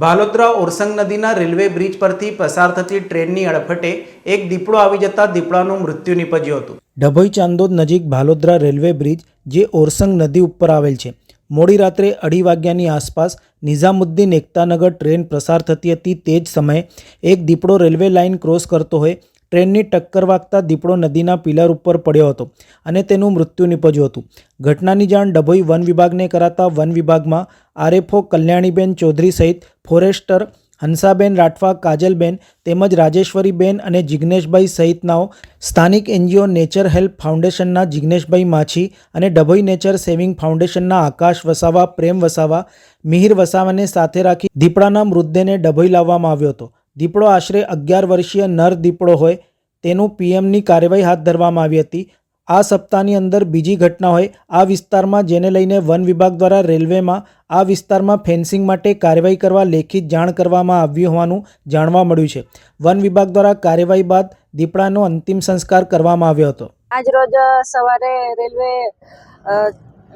ભાલોદરા ઓરસંગ નદીના railway bridge પરથી પસાર થતી ટ્રેનની અડફટે એક દીપડો આવી જતા દીપડાનું મૃત્યુ નીપજ્યું હતું. ડભોઈ ચાંદોદ નજીક ભાલોદરા રેલવે બ્રિજ, જે ઓરસંગ નદી ઉપર આવેલ છે. મોડી રાત્રે અઢી વાગ્યાની આસપાસ નિઝામુદ્દીન એકતાનગર ટ્રેન પસાર થતી હતી તે જ સમયે એક દીપડો રેલવે લાઇન ક્રોસ કરતો હોય ટ્રેનની ટક્કર વાગતા દીપડો નદીના પિલર ઉપર પડ્યો હતો અને તેનું મૃત્યુ નીપજ્યું હતું. ઘટનાની જાણ ડભોઈ વન વિભાગને કરાતા વન વિભાગમાં આરએફઓ કલ્યાણીબેન ચૌધરી સહિત ફોરેસ્ટર હંસાબેન રાઠવા, કાજલબેન તેમજ રાજેશ્વરીબેન અને જિગ્નેશભાઈ સહિતનાઓ સ્થાનિક એનજીઓ નેચર હેલ્પ ફાઉન્ડેશનના જિગ્નેશભાઈ માછી અને ડભોઈ નેચર સેવિંગ ફાઉન્ડેશનના આકાશ વસાવા, પ્રેમ વસાવા, મિહિર વસાવાને સાથે રાખી દીપડાના મૃતદેહને ડભોઈ લાવવામાં આવ્યો હતો. દીપડો આશરે અગિયાર વર્ષીય નર દીપડો હોય, તેનું પીએમની કાર્યવાહી હાથ ધરવામાં આવી હતી. આ સપ્તાહની અંદર બીજી ઘટના હોય, આ વિસ્તારમાં જેને લઈને વન વિભાગ દ્વારા રેલવેમાં, આ વિસ્તારમાં ફેન્સિંગ માટે કાર્યવાહી કરવા લેખિત જાણ કરવામાં આવ્યું હોવાનું જાણવા મળ્યું છે. વન વિભાગ દ્વારા કાર્યવાહી બાદ દીપડાનો અંતિમ સંસ્કાર કરવામાં આવ્યો હતો. આજ રોજ સવારે રેલવે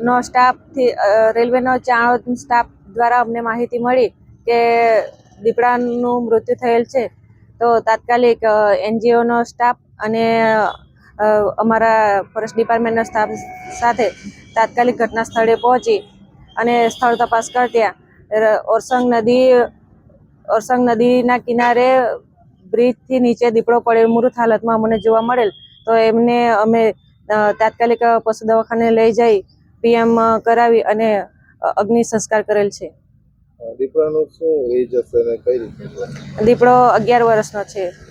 નો સ્ટાફથી રેલવેનો ચાણોદ સ્ટાફ દ્વારા અમને માહિતી મળી કે દીપડાનું મૃત્યુ થયેલ છે. તો તાત્કાલિક એનજીઓનો સ્ટાફ અને અમારા ફોરેસ્ટ ડિપાર્ટમેન્ટના સ્ટાફ સાથે તાત્કાલિક ઘટના સ્થળે પહોંચી અને સ્થળ તપાસ કરત્યા ઓરસંગ નદી, ઓરસંગ નદીના કિનારે બ્રિજથી નીચે દીપડો પડેલ મૃત હાલતમાં અમને જોવા મળેલ. તો એમને અમે તાત્કાલિક પશુ દવાખાને લઈ જઈ પીએમ કરાવી અને અગ્નિ સંસ્કાર કરેલ છે. દીપડાનું શું એજ હશે ને કઈ રીતે? દીપડો અગિયાર વર્ષનો છે.